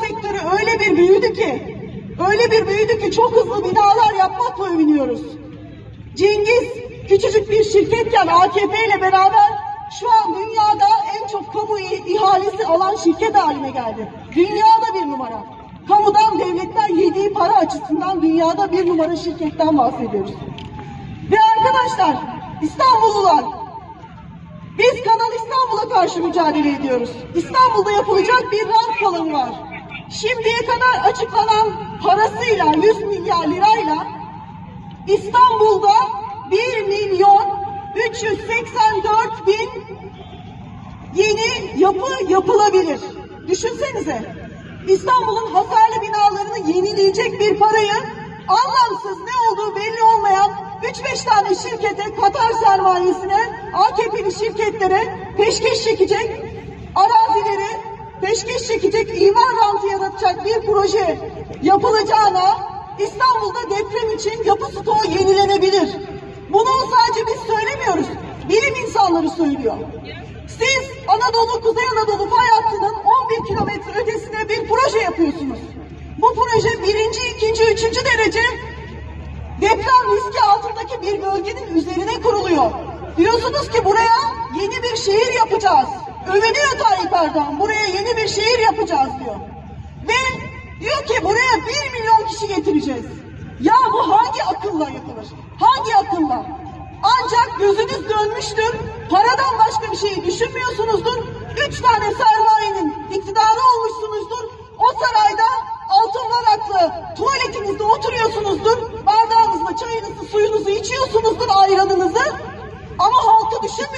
sektörü öyle bir büyüdü ki, öyle bir büyüdü ki çok hızlı binalar yapmakla övünüyoruz. Cengiz küçücük bir şirketken AKP ile beraber şu an dünyada en çok kamu ihalesi alan şirket haline geldi. Dünyada bir numara. Kamudan devletten yediği para açısından dünyada bir numara şirketten bahsediyoruz. Ve arkadaşlar İstanbullular biz Kanal İstanbul'a karşı mücadele ediyoruz. İstanbul'da yapılacak bir rant kalanı var. Şimdiye kadar açıklanan parasıyla 100 milyar lirayla İstanbul'da 1 milyon 384 bin yeni yapı yapılabilir. Düşünsenize. İstanbul'un hasarlı binalarını yenileyecek bir parayı anlamsız ne olduğu belli olmayan 3-5 tane şirkete, Katar sermayesine, AKP'li şirketlere peşkeş çekecek, arazileri peşkeş çekecek, imar rantı yaratacak bir proje yapılacağına İstanbul'da deprem için yapı stoğu yenilenebilir. Bunu sadece biz söylemiyoruz. Bilim insanları söylüyor. Siz Anadolu, Kuzey Anadolu fay hattının 11 kilometre ötesine bir proje yapıyorsunuz. Bu proje birinci, ikinci, üçüncü derece deprem riski altındaki bir bölgenin üzerine kuruluyor. Diyorsunuz ki buraya yeni bir şehir yapacağız. Övünüyor Tayyip Erdoğan. Buraya yeni bir şehir yapacağız diyor. Ve diyor ki buraya bir milyon kişi getireceğiz. Ya bu hangi akılla yapılır? Hangi akılla? Ancak gözünüz dönmüştür. Paradan başka bir şey düşünmüyorsunuzdur. Üç tane sermayenin iktidarı olmuşsunuzdur. O sarayda altınlar aklı tuvaletinizde oturuyorsunuzdur. Bardağınızla çayınızı, suyunuzu içiyorsunuzdur, ayranınızı. Ama halkı düşünmüyorsunuz.